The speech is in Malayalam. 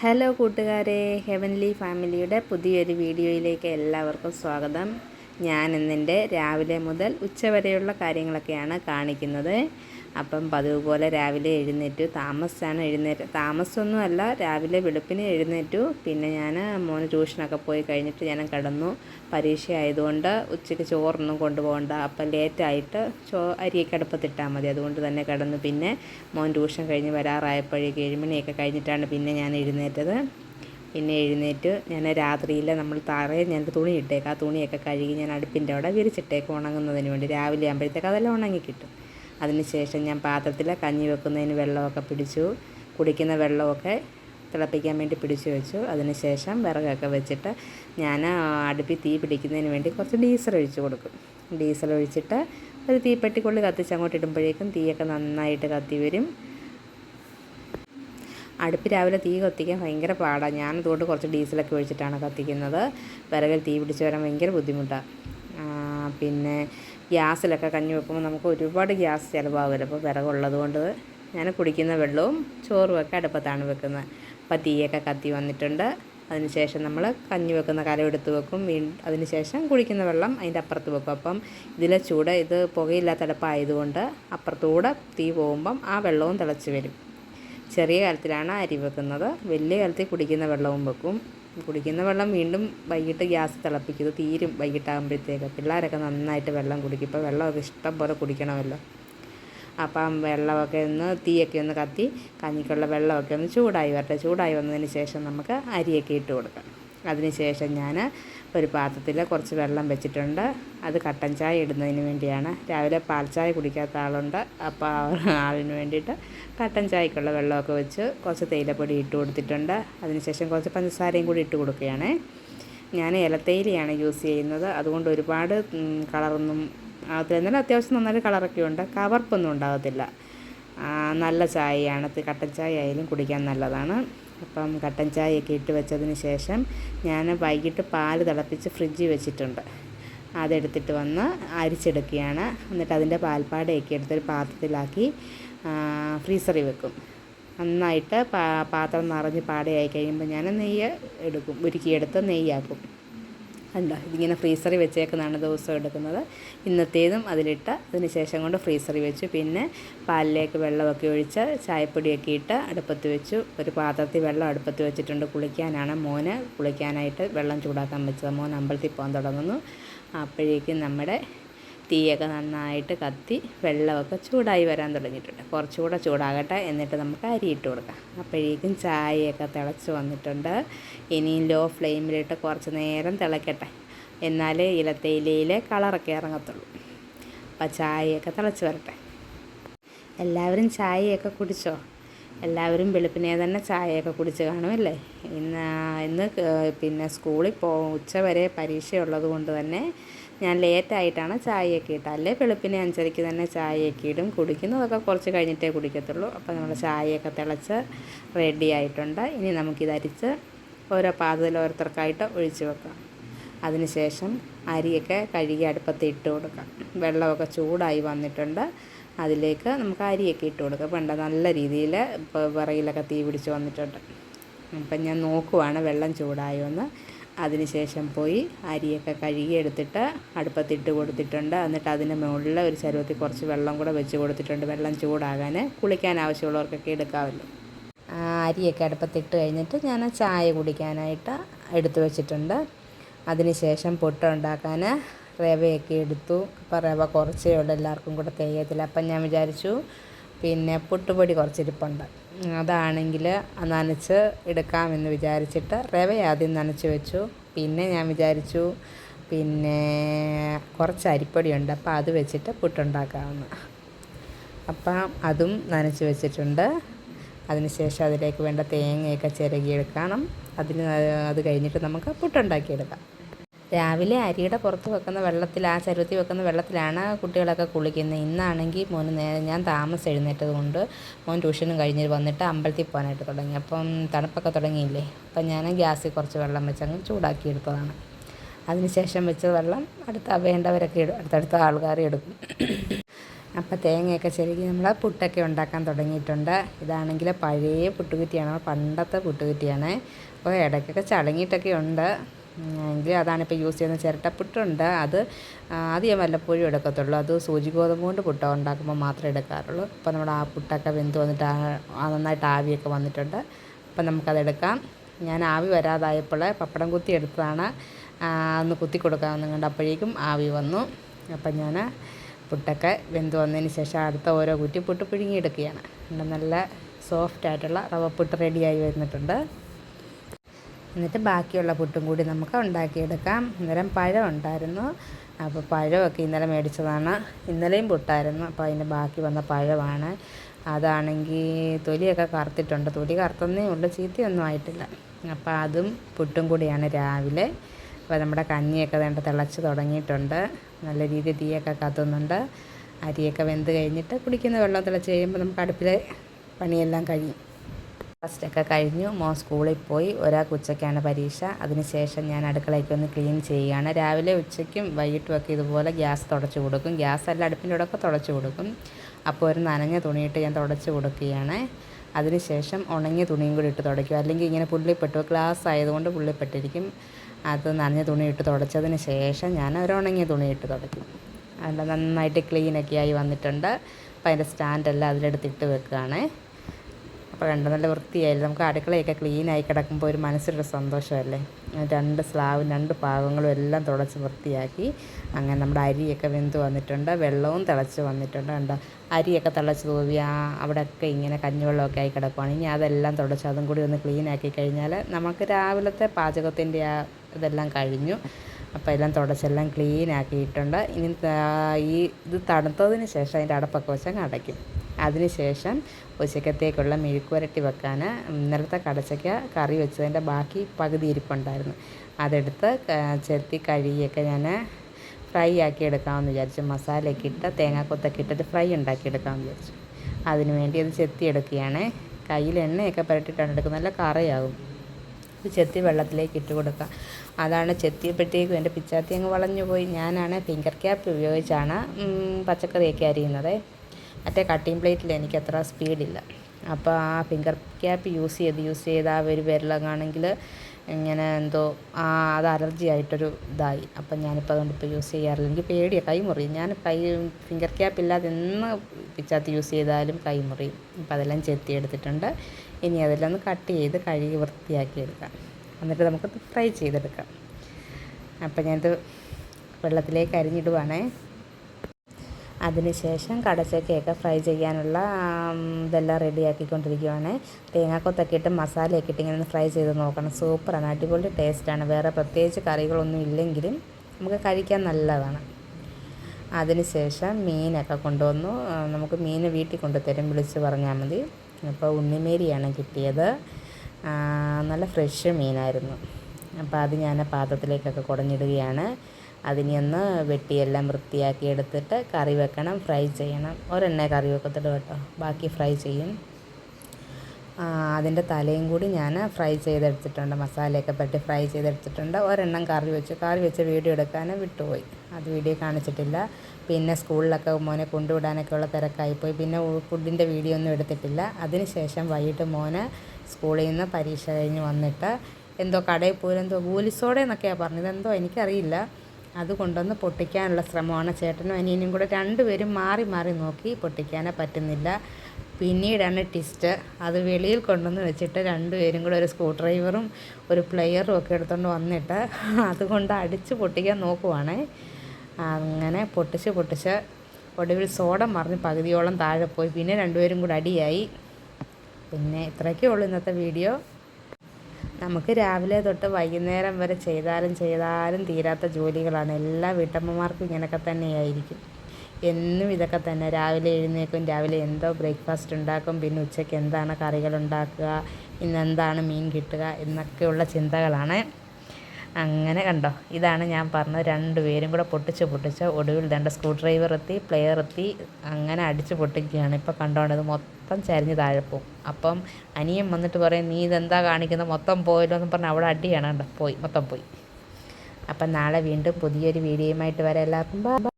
ഹലോ കൂട്ടുകാരെ ഹെവൻലി ഫാമിലിയുടെ പുതിയൊരു വീഡിയോയിലേക്ക് എല്ലാവർക്കും സ്വാഗതം. ഞാൻ ഇന്നെന്റെ രാവിലെ മുതൽ ഉച്ചവരെയുള്ള കാര്യങ്ങളൊക്കെയാണ് കാണിക്കുന്നത്. അപ്പം പതിവ് പോലെ രാവിലെ എഴുന്നേറ്റു. താമസിച്ചാണ് എഴുന്നേറ്റ് താമസമൊന്നുമല്ല രാവിലെ വെളുപ്പിന് എഴുന്നേറ്റു. പിന്നെ ഞാൻ മോന് ട്യൂഷനൊക്കെ പോയി കഴിഞ്ഞിട്ട് ഞാൻ കിടന്നു. പരീക്ഷ ആയതുകൊണ്ട് ഉച്ചയ്ക്ക് ചോറൊന്നും കൊണ്ടുപോകണ്ട. അപ്പം ലേറ്റായിട്ട് ചോ അരിയൊക്കെ അടുപ്പത്തിട്ടാൽ മതി. അതുകൊണ്ട് തന്നെ കിടന്നു. പിന്നെ മോൻ ട്യൂഷൻ കഴിഞ്ഞ് വരാറായപ്പോഴേക്ക് ഏഴുമണിയൊക്കെ കഴിഞ്ഞിട്ടാണ് പിന്നെ ഞാൻ എഴുന്നേറ്റത്. പിന്നെ എഴുന്നേറ്റ് ഞാൻ രാത്രിയിൽ നമ്മൾ താറേ ഞാൻ തുണി ഇട്ടേക്കാം. ആ തുണിയൊക്കെ കഴുകി ഞാൻ അടുപ്പിന്റെ അവിടെ വിരിച്ചിട്ടേക്ക് ഉണങ്ങുന്നതിന് വേണ്ടി രാവിലെ ആകുമ്പോഴത്തേക്ക് അതെല്ലാം ഉണങ്ങി കിട്ടും അതിനുശേഷം ഞാൻ പാത്രത്തിൽ കഞ്ഞി വെക്കുന്നതിന് വെള്ളമൊക്കെ പിടിച്ചു. കുടിക്കുന്ന വെള്ളമൊക്കെ തിളപ്പിക്കാൻ വേണ്ടി പിടിച്ചു വെച്ചു. അതിനുശേഷം വിറകൊക്കെ വെച്ചിട്ട് ഞാൻ അടുപ്പിൽ തീ പിടിക്കുന്നതിന് വേണ്ടി കുറച്ച് ഡീസൽ ഒഴിച്ചു കൊടുക്കും. ഡീസൽ ഒഴിച്ചിട്ട് ഒരു തീപ്പെട്ടിക്കൊള്ളി കത്തിച്ച് അങ്ങോട്ട് ഇടുമ്പോഴേക്കും തീയൊക്കെ നന്നായിട്ട് കത്തി വരും. അടുപ്പ് രാവിലെ തീ കത്തിക്കാൻ ഭയങ്കര പാടാണ് ഞാൻ അതുകൊണ്ട് കുറച്ച് ഡീസലൊക്കെ ഒഴിച്ചിട്ടാണ് കത്തിക്കുന്നത്. വിറകിൽ തീ പിടിച്ച് വരാൻ ഭയങ്കര ബുദ്ധിമുട്ടാണ് പിന്നെ ഗ്യാസിലൊക്കെ കഞ്ഞി വെക്കുമ്പോൾ നമുക്ക് ഒരുപാട് ഗ്യാസ് ചിലവാകുമല്ലോ അപ്പോൾ വിറകുള്ളത് കൊണ്ട് ഞാൻ കുടിക്കുന്ന വെള്ളവും ചോറും ഒക്കെ അടുപ്പത്താണ് വെക്കുന്നത്. അപ്പോൾ തീയൊക്കെ കത്തി വന്നിട്ടുണ്ട്. അതിനുശേഷം നമ്മൾ കഞ്ഞി വെക്കുന്ന കലം എടുത്ത് വെക്കും. വീ അതിനുശേഷം കുടിക്കുന്ന വെള്ളം അതിന്റെ അപ്പുറത്ത് വെക്കും. അപ്പം ഇതിലെ ചൂട് ഇത് പുകയില്ലാത്ത അടുപ്പായതുകൊണ്ട് അപ്പുറത്തൂടെ തീ പോകുമ്പം ആ വെള്ളവും തിളച്ച് വരും. ചെറിയ കാലത്തിലാണ് അരി വെക്കുന്നത്. വലിയ കാലത്തിൽ കുടിക്കുന്ന വെള്ളവും വെക്കും. കുടിക്കുന്ന വെള്ളം വീണ്ടും വൈകിട്ട് ഗ്യാസ് തിളപ്പിക്കുന്നു. തീരും വൈകിട്ടാകുമ്പോഴത്തേക്ക്. പിള്ളേരൊക്കെ നന്നായിട്ട് വെള്ളം കുടിക്കും. ഇപ്പോൾ വെള്ളമൊക്കെ ഇഷ്ടം പോലെ കുടിക്കണമല്ലോ. അപ്പം വെള്ളമൊക്കെ ഒന്ന് തീയൊക്കെ ഒന്ന് കത്തി കഞ്ഞിക്കുള്ള വെള്ളമൊക്കെ ഒന്ന് ചൂടായി വരട്ടെ. ചൂടായി വന്നതിന് ശേഷം നമുക്ക് അരിയൊക്കെ ഇട്ട് കൊടുക്കാം. അതിന് ശേഷം ഞാൻ ഒരു പാത്രത്തിൽ കുറച്ച് വെള്ളം വെച്ചിട്ടുണ്ട്. അത് കട്ടൻ ചായ ഇടുന്നതിന് വേണ്ടിയാണ്. രാവിലെ പാൽ ചായ കുടിക്കാത്ത ആളുണ്ട്. അപ്പോൾ ആളിന് വേണ്ടിയിട്ട് കട്ടൻ ചായക്കുള്ള വെള്ളമൊക്കെ വെച്ച് കുറച്ച് തേയിലപ്പൊടി ഇട്ട് കൊടുത്തിട്ടുണ്ട്. അതിനുശേഷം കുറച്ച് പഞ്ചസാരയും കൂടി ഇട്ട് കൊടുക്കുകയാണ്. ഞാൻ ഇലത്തേയിലയാണ് യൂസ് ചെയ്യുന്നത്. അതുകൊണ്ട് ഒരുപാട് കളറൊന്നും ആകത്തില്ല എന്നാലും അത്യാവശ്യം നന്നായിട്ട് കളറൊക്കെ ഉണ്ട്. കവർപ്പൊന്നും ഉണ്ടാകത്തില്ല നല്ല ചായയാണ്. കട്ടൻ ചായ ആയാലും കുടിക്കാൻ നല്ലതാണ്. അപ്പം കട്ടൻ ചായയൊക്കെ ഇട്ട് വെച്ചതിന് ശേഷം ഞാൻ വൈകിട്ട് പാൽ തിളപ്പിച്ച് ഫ്രിഡ്ജിൽ വെച്ചിട്ടുണ്ട്. അതെടുത്തിട്ട് വന്ന് അരിച്ചെടുക്കുകയാണ്. എന്നിട്ട് അതിന്റെ പാൽപ്പാടയൊക്കെ എടുത്തൊരു പാത്രത്തിലാക്കി ഫ്രീസറിൽ വെക്കും. നന്നായിട്ട് പാത്രം നിറഞ്ഞ് പാടയായി കഴിയുമ്പോൾ ഞാൻ നെയ്യ് എടുക്കും. ഉരുക്കിയെടുത്ത് നെയ്യാക്കും. കണ്ടോ? ഇതിങ്ങനെ ഫ്രീസറിൽ വെച്ചേക്കുന്നതാണ് ദിവസം എടുക്കുന്നത്. ഇന്നത്തേതും അതിലിട്ട് അതിന് ശേഷം കൊണ്ട് ഫ്രീസറിൽ വെച്ചു. പിന്നെ പാലിലേക്ക് വെള്ളമൊക്കെ ഒഴിച്ച് ചായപ്പൊടിയൊക്കെ ഇട്ട് അടുപ്പത്ത് വെച്ചു. ഒരു പാത്രത്തിൽ വെള്ളം അടുപ്പത്ത് വെച്ചിട്ടുണ്ട് കുളിക്കാനാണ്. മോന് കുളിക്കാനായിട്ട് വെള്ളം ചൂടാക്കാൻ വെച്ചത്. മോൻ അമ്പലത്തിൽ പോകാൻ തുടങ്ങുന്നു. അപ്പോഴേക്കും നമ്മുടെ തീയൊക്കെ നന്നായിട്ട് കത്തി വെള്ളമൊക്കെ ചൂടായി വരാൻ തുടങ്ങിയിട്ടുണ്ട്. കുറച്ചുകൂടെ ചൂടാകട്ടെ എന്നിട്ട് നമുക്ക് അരി ഇട്ട് കൊടുക്കാം. അപ്പോഴേക്കും ചായയൊക്കെ തിളച്ച് വന്നിട്ടുണ്ട്. ഇനിയും ലോ ഫ്ലെയിമിലിട്ട് കുറച്ച് നേരം തിളയ്ക്കട്ടെ എന്നാലേ ഇലത്തേയിലയിലെ കളറൊക്കെ ഇറങ്ങത്തുള്ളൂ. അപ്പോൾ ചായയൊക്കെ തിളച്ച് വരട്ടെ. എല്ലാവരും ചായയൊക്കെ കുടിച്ചോ? എല്ലാവരും വെളുപ്പിനെ തന്നെ ചായയൊക്കെ കുടിച്ച് കാണുമല്ലേ? ഇന്ന് ഇന്ന് പിന്നെ സ്കൂളിൽ പോ ഉച്ച വരെ പരീക്ഷയുള്ളത് കൊണ്ട് തന്നെ ഞാൻ ലേറ്റായിട്ടാണ് ചായയൊക്കെ ഇട്ടത്. അല്ലേ വെളുപ്പിനെ അഞ്ചരയ്ക്ക് തന്നെ ചായയൊക്കെ ഇടും കുടിക്കുന്നതൊക്കെ കുറച്ച് കഴിഞ്ഞിട്ടേ കുടിക്കത്തുള്ളൂ. അപ്പോൾ നമ്മൾ ചായയൊക്കെ തിളച്ച് റെഡി ആയിട്ടുണ്ട്. ഇനി നമുക്കിത് അരിച്ച് ഓരോ പാത്രത്തിൽ ഓരോരുത്തർക്കായിട്ട് ഒഴിച്ച് വെക്കാം. അതിനുശേഷം അരിയൊക്കെ കഴുകി അടുപ്പത്ത് ഇട്ട് കൊടുക്കാം. വെള്ളമൊക്കെ ചൂടായി വന്നിട്ടുണ്ട്. അതിലേക്ക് നമുക്ക് അരിയൊക്കെ ഇട്ട് കൊടുക്കാം. പണ്ട് നല്ല രീതിയിൽ ഇപ്പോൾ വിറകിലൊക്കെ തീ പിടിച്ച് വന്നിട്ടുണ്ട്. അപ്പം ഞാൻ നോക്കുവാണ് വെള്ളം ചൂടായി എന്ന് അതിനുശേഷം പോയി അരിയൊക്കെ കഴുകി എടുത്തിട്ട് അടുപ്പത്തിട്ട് കൊടുത്തിട്ടുണ്ട്. എന്നിട്ട് അതിന് മുകളിൽ ഒരു ചരുവത്തിൽ കുറച്ച് വെള്ളം കൂടെ വെച്ച് കൊടുത്തിട്ടുണ്ട്. വെള്ളം ചൂടാകാൻ കുളിക്കാൻ ആവശ്യമുള്ളവർക്കൊക്കെ എടുക്കാമല്ലോ. അരിയൊക്കെ അടുപ്പത്തിട്ട് കഴിഞ്ഞിട്ട് ഞാൻ ചായ കുടിക്കാനായിട്ട് എടുത്തു വെച്ചിട്ടുണ്ട്. അതിനുശേഷം പൊട്ടുണ്ടാക്കാൻ റവയൊക്കെ എടുത്തു. അപ്പോൾ റവ കുറച്ചേ ഉള്ളൂ. എല്ലാവർക്കും കൂടെ തികയത്തില്ല. അപ്പം ഞാൻ വിചാരിച്ചു പിന്നെ പുട്ടുപൊടി കുറച്ചിരിപ്പുണ്ട്. അതാണെങ്കിൽ നനച്ച് എടുക്കാമെന്ന് വിചാരിച്ചിട്ട് റവ ആദ്യം നനച്ച് വെച്ചു. പിന്നെ ഞാൻ വിചാരിച്ചു പിന്നെ കുറച്ച് അരിപ്പൊടിയുണ്ട്. അപ്പോൾ അത് വെച്ചിട്ട് പുട്ടുണ്ടാക്കാമെന്ന് അപ്പം അതും നനച്ച് വെച്ചിട്ടുണ്ട്. അതിനുശേഷം അതിലേക്ക് വേണ്ട തേങ്ങയൊക്കെ ചിരകിയെടുക്കണം. അതിന് അത് കഴിഞ്ഞിട്ട് നമുക്ക് പുട്ടുണ്ടാക്കിയെടുക്കാം. രാവിലെ അരിയുടെ പുറത്ത് വെക്കുന്ന വെള്ളത്തിൽ ആ ചരുവത്തിൽ വെക്കുന്ന വെള്ളത്തിലാണ് കുട്ടികളൊക്കെ കുളിക്കുന്നത്. ഇന്നാണെങ്കിൽ മോന് നേരെ ഞാൻ താമസം എഴുന്നേറ്റത് കൊണ്ട് മോൻ ട്യൂഷനും കഴിഞ്ഞ് വന്നിട്ട് അമ്പലത്തിൽ പോകാനായിട്ട് തുടങ്ങി. അപ്പം തണുപ്പൊക്കെ തുടങ്ങിയില്ലേ? അപ്പം ഞാൻ ഗ്യാസിൽ കുറച്ച് വെള്ളം വെച്ചങ്ങ് ചൂടാക്കി എടുത്തതാണ്. അതിനുശേഷം വെച്ച വെള്ളം അടുത്ത വേണ്ടവരൊക്കെ അടുത്തടുത്ത ആൾക്കാർ എടുക്കും. അപ്പോൾ തേങ്ങയൊക്കെ ചെരുകി നമ്മൾ പുട്ടൊക്കെ ഉണ്ടാക്കാൻ തുടങ്ങിയിട്ടുണ്ട്. ഇതാണെങ്കിൽ പഴയ പുട്ടുകുറ്റിയാണ് പണ്ടത്തെ പുട്ടുകുറ്റിയാണ്. അപ്പോൾ ഇടയ്ക്കൊക്കെ ചളങ്ങിയിട്ടൊക്കെ ഉണ്ട്. എങ്കിലും അതാണിപ്പോൾ യൂസ് ചെയ്യുന്ന ചിരട്ടപ്പുട്ടുണ്ട്. അത് ആദ്യം വല്ലപ്പോഴും എടുക്കത്തുള്ളൂ. അത് സൂചി ഗോതമ്പ് കൊണ്ട് പുട്ട ഉണ്ടാക്കുമ്പോൾ മാത്രമേ എടുക്കാറുള്ളൂ. അപ്പോൾ നമ്മുടെ ആ പുട്ടൊക്കെ വെന്ത് വന്നിട്ട് ആ നന്നായിട്ട് ആവിയൊക്കെ വന്നിട്ടുണ്ട്. അപ്പം നമുക്കതെടുക്കാം ഞാൻ ആവി വരാതായപ്പോൾ പപ്പടം കുത്തി എടുത്തതാണ്. ഒന്ന് കുത്തി കൊടുക്കാമെന്ന് കണ്ടപ്പോഴേക്കും ആവി വന്നു. അപ്പം ഞാൻ പുട്ടൊക്കെ വെന്ത് വന്നതിന് ശേഷം അടുത്ത ഓരോ കുറ്റി പുട്ട് പിഴുങ്ങിയെടുക്കുകയാണ് നല്ല സോഫ്റ്റ് ആയിട്ടുള്ള റവ പുട്ട് റെഡിയായി വരുന്നിട്ടുണ്ട് എന്നിട്ട് ബാക്കിയുള്ള പുട്ടും കൂടി നമുക്ക് ഉണ്ടാക്കിയെടുക്കാം. അന്നേരം പഴം ഉണ്ടായിരുന്നു. അപ്പോൾ പഴമൊക്കെ ഇന്നലെ മേടിച്ചതാണ്. ഇന്നലെയും പുട്ടായിരുന്നു. അപ്പോൾ അതിന്റെ ബാക്കി വന്ന പഴമാണ്. അതാണെങ്കിൽ തൊലിയൊക്കെ കറുത്തിട്ടുണ്ട്. തൊലി കറുത്തന്നേ ഉള്ളു. ചീത്തയൊന്നും ആയിട്ടില്ല. അപ്പോൾ അതും പുട്ടും കൂടിയാണ് രാവിലെ. അപ്പോൾ നമ്മുടെ കഞ്ഞിയൊക്കെ വേണ്ട തിളച്ച് തുടങ്ങിയിട്ടുണ്ട്. നല്ല രീതിയിൽ തീയൊക്കെ കത്തുന്നുണ്ട്. അരിയൊക്കെ വെന്ത് കഴിഞ്ഞിട്ട് കുടിക്കുന്ന വെള്ളം തിളച്ച് കഴിയുമ്പോൾ നമുക്ക് അടുപ്പിലെ പണിയെല്ലാം കഴിയും. ഫസ്റ്റൊക്കെ കഴിഞ്ഞു. മോൻ സ്കൂളിൽ പോയി. ഒരാൾക്ക് ഉച്ചയ്ക്കാണ് പരീക്ഷ. അതിനുശേഷം ഞാൻ അടുക്കളയ്ക്ക് ഒന്ന് ക്ലീൻ ചെയ്യുകയാണ്. രാവിലെ ഉച്ചയ്ക്കും വൈകിട്ടും ഒക്കെ ഇതുപോലെ ഗ്യാസ് തുടച്ചു കൊടുക്കും. ഗ്യാസ് അല്ല അടുപ്പിന്റെ ഒക്കെ തുടച്ചു കൊടുക്കും. അപ്പോൾ ഒരു നനഞ്ഞ തുണിയിട്ട് ഞാൻ തുടച്ചു കൊടുക്കുകയാണ്. അതിനുശേഷം ഉണങ്ങിയ തുണിയും കൂടി ഇട്ട് തുടയ്ക്കും. അല്ലെങ്കിൽ ഇങ്ങനെ പുള്ളിപ്പെട്ടു. ഗ്ലാസ് ആയതുകൊണ്ട് പുള്ളിപ്പെട്ടിരിക്കും. അത് നനഞ്ഞ തുണി ഇട്ട് തുടച്ചതിന് ശേഷം ഞാൻ ഒരു ഉണങ്ങിയ തുണി ഇട്ട് തുടയ്ക്കും. അല്ല നന്നായിട്ട് ക്ലീനൊക്കെ ആയി വന്നിട്ടുണ്ട്. അപ്പോൾ അതിന്റെ സ്റ്റാൻഡെല്ലാം അതിലെടുത്തിട്ട് വെക്കുകയാണ്. അപ്പോൾ കണ്ട നല്ല വൃത്തിയായില്ല നമുക്ക് അടുക്കളയൊക്കെ ക്ലീനായി കിടക്കുമ്പോൾ ഒരു മനസ്സിലൊരു സന്തോഷമല്ലേ? രണ്ട് സ്ലാവും രണ്ട് പാകങ്ങളും എല്ലാം തുടച്ച് വൃത്തിയാക്കി. അങ്ങനെ നമ്മുടെ അരിയൊക്കെ വെന്ത് വന്നിട്ടുണ്ട്. വെള്ളവും തിളച്ച് വന്നിട്ടുണ്ട് കണ്ടോ. അരിയൊക്കെ തിളച്ച് തൂവി ആ അവിടെയൊക്കെ ഇങ്ങനെ കഞ്ഞിവെള്ളമൊക്കെ ആയി കിടക്കുവാണ്. ഇനി അതെല്ലാം തുടച്ച് അതും കൂടി ഒന്ന് ക്ലീൻ ആക്കി കഴിഞ്ഞാൽ നമുക്ക് രാവിലത്തെ പാചകത്തിന്റെ ആ ഇതെല്ലാം കഴിഞ്ഞു. അപ്പോൾ എല്ലാം തുടച്ചെല്ലാം ക്ലീൻ ആക്കിയിട്ടുണ്ട്. ഇനി ഈ ഇത് തണുത്തതിന് ശേഷം അതിന്റെ അടപ്പൊക്കെ വെച്ചങ്ങ് അടയ്ക്കും. അതിനുശേഷം ഉച്ചക്കത്തേക്കുള്ള മെഴുക്കുവരട്ടി വെക്കാൻ ഇന്നലത്തെ കടച്ചക്ക കറി വെച്ചതിന്റെ ബാക്കി പകുതി ഇരിപ്പുണ്ടായിരുന്നു. അതെടുത്ത് ചെത്തി കഴുകിയൊക്കെ ഞാൻ ഫ്രൈ ആക്കി എടുക്കാമെന്ന് വിചാരിച്ചു. മസാലയൊക്കെ ഇട്ട് തേങ്ങാക്കൊത്തൊക്കെ ഇട്ടിട്ട് ഫ്രൈ ഉണ്ടാക്കി ഉണ്ടാക്കിയെടുക്കാമെന്ന് വിചാരിച്ചു. അതിന് വേണ്ടി അത് ചെത്തിയെടുക്കുകയാണ് കയ്യിൽ എണ്ണയൊക്കെ പുരട്ടിയിട്ടാണ് എടുക്കുന്നത്. നല്ല കറയാകും. ചെത്തി വെള്ളത്തിലേക്ക് ഇട്ട് കൊടുക്കുക. അതാണ് ചെത്തിയപ്പോഴത്തേക്കും എന്റെ പിച്ചാത്തി അങ്ങ് വളഞ്ഞു പോയി ഞാനാണ് ഫിംഗർ ക്യാപ്പ് ഉപയോഗിച്ചാണ് പച്ചക്കറിയൊക്കെ അരിയുന്നത്. മറ്റേ കട്ടിങ് പ്ലേറ്റിൽ എനിക്ക് അത്ര സ്പീഡില്ല അപ്പോൾ ആ ഫിംഗർ ക്യാപ്പ് യൂസ് ചെയ്ത് യൂസ് ചെയ്ത് ആ ഒരു വിരലങ്ങാണെങ്കിൽ ഇങ്ങനെ എന്തോ ആ അത് അലർജി ആയിട്ടൊരു ഇതായി. അപ്പം ഞാനിപ്പോൾ അതുകൊണ്ട് ഇപ്പോൾ യൂസ് ചെയ്യാറില്ല. എനിക്ക് പേടിയാണ് കൈ മുറിയും ഞാൻ കൈ ഫിംഗർ ക്യാപ്പ് ഇല്ലാതെ എന്ന് പിച്ചാത്തി യൂസ് ചെയ്താലും കൈ മുറിയും അപ്പം അതെല്ലാം ചെത്തി എടുത്തിട്ടുണ്ട്. ഇനി അതെല്ലാം ഒന്ന് കട്ട് ചെയ്ത് കഴുകി വൃത്തിയാക്കി എടുക്കാം. എന്നിട്ട് നമുക്ക് ഫ്രൈ ചെയ്തെടുക്കാം. അപ്പം ഞാനത് വെള്ളത്തിലേക്ക് അരിഞ്ഞിടുവാണേ. അതിനുശേഷം കടച്ചക്കയൊക്കെ ഫ്രൈ ചെയ്യാനുള്ള ഇതെല്ലാം റെഡിയാക്കിക്കൊണ്ടിരിക്കുകയാണ് തേങ്ങാക്കൊത്തൊക്കെ ഇട്ട് മസാലയൊക്കെ ഇട്ട് ഇങ്ങനെ ഫ്രൈ ചെയ്ത് നോക്കണം. സൂപ്പറാണ് അടിപൊളി ടേസ്റ്റാണ് വേറെ പ്രത്യേകിച്ച് കറികളൊന്നും ഇല്ലെങ്കിലും നമുക്ക് കഴിക്കാൻ നല്ലതാണ്. അതിനുശേഷം മീനൊക്കെ കൊണ്ടുവന്നു. നമുക്ക് മീൻ വീട്ടിൽ കൊണ്ടുതരും വിളിച്ച് പറഞ്ഞാൽ മതി. അപ്പോൾ ഉണ്ണിമേരിയാണ് കിട്ടിയത്. നല്ല ഫ്രഷ് മീനായിരുന്നു. അപ്പോൾ അത് ഞാൻ പാത്രത്തിലേക്കൊക്കെ കുടഞ്ഞിടുകയാണ്. അതിനെ ഒന്ന് വെട്ടിയെല്ലാം വൃത്തിയാക്കി എടുത്തിട്ട് കറി വെക്കണം ഫ്രൈ ചെയ്യണം. ഒരെണ്ണേ കറി വെക്കത്തുള്ളൂ കേട്ടോ. ബാക്കി ഫ്രൈ ചെയ്യും. അതിന്റെ തലയും കൂടി ഞാൻ ഫ്രൈ ചെയ്തെടുത്തിട്ടുണ്ട്. മസാലയൊക്കെ പറ്റി ഫ്രൈ ചെയ്തെടുത്തിട്ടുണ്ട്. ഒരെണ്ണം കറി വെച്ചു. കറി വെച്ച് വീഡിയോ എടുക്കാൻ വിട്ടുപോയി. അത് വീഡിയോ കാണിച്ചിട്ടില്ല. പിന്നെ സ്കൂളിലൊക്കെ മോനെ കൊണ്ടുവിടാനൊക്കെ ഉള്ള തിരക്കായിപ്പോയി. പിന്നെ ഫുഡിന്റെ വീഡിയോ ഒന്നും എടുത്തിട്ടില്ല. അതിനുശേഷം വൈകിട്ട് മോനെ സ്കൂളിൽ നിന്ന് പരീക്ഷ കഴിഞ്ഞ് വന്നിട്ട് എന്തോ കടയിൽ പോയി എന്തോ ഗൂലിസോടെ എന്നൊക്കെയാണ് പറഞ്ഞത്. എന്തോ എനിക്കറിയില്ല. അത് കൊണ്ടുവന്ന് പൊട്ടിക്കാനുള്ള ശ്രമമാണ് ചേട്ടനും അനിയനും കൂടെ രണ്ടുപേരും മാറി മാറി നോക്കി പൊട്ടിക്കാനേ പറ്റുന്നില്ല. പിന്നീടാണ് ടിസ്റ്റ് അത് വെളിയിൽ കൊണ്ടുവന്ന് വെച്ചിട്ട് രണ്ടുപേരും കൂടെ ഒരു സ്ക്രൂ ഡ്രൈവറും ഒരു പ്ലെയറും ഒക്കെ എടുത്തുകൊണ്ട് വന്നിട്ട് അതുകൊണ്ട് അടിച്ച് പൊട്ടിക്കാൻ നോക്കുവാണേ. അങ്ങനെ പൊട്ടിച്ച് പൊട്ടിച്ച് ഒടുവിൽ സോഡ മറിഞ്ഞ് പകുതിയോളം താഴെ പോയി. പിന്നെ രണ്ടുപേരും കൂടെ അടിയായി. പിന്നെ ഇത്രയൊക്കെ ഉള്ളൂ ഇന്നത്തെ വീഡിയോ. നമുക്ക് രാവിലെ തൊട്ട് വൈകുന്നേരം വരെ ചെയ്താലും ചെയ്താലും തീരാത്ത ജോലികളാണ്. എല്ലാ വീട്ടമ്മമാർക്കും ഇങ്ങനെയൊക്കെ തന്നെയായിരിക്കും. എന്നും ഇതൊക്കെ തന്നെ. രാവിലെ എഴുന്നേക്കും രാവിലെ എന്തോ ബ്രേക്ക്ഫാസ്റ്റ് ഉണ്ടാക്കും പിന്നെ ഉച്ചയ്ക്ക് എന്താണ് കറികൾ ഉണ്ടാക്കുക ഇന്ന് എന്താണ് മീൻ കിട്ടുക എന്നൊക്കെയുള്ള ചിന്തകളാണ്. അങ്ങനെ കണ്ടോ? ഇതാണ് ഞാൻ പറഞ്ഞത് രണ്ടുപേരും കൂടെ പൊട്ടിച്ച് പൊട്ടിച്ച് ഒടുവിൽ രണ്ട് സ്ക്രൂ ഡ്രൈവർ എത്തി പ്ലെയർ എത്തി അങ്ങനെ അടിച്ച് പൊട്ടിക്കുകയാണ്. ഇപ്പോൾ കണ്ടോണ്ടത് മൊത്തം ചരിഞ്ഞ് താഴെ പോകും അപ്പം അനിയൻ വന്നിട്ട് പറയും നീ ഇതെന്താ കാണിക്കുന്നത് മൊത്തം പോയല്ലോ എന്ന് പറഞ്ഞ് അവിടെ അടിയാണ് കണ്ടോ? പോയി മൊത്തം പോയി. അപ്പം നാളെ വീണ്ടും പുതിയൊരു വീഡിയോയുമായിട്ട് വരാം എല്ലാവർക്കും.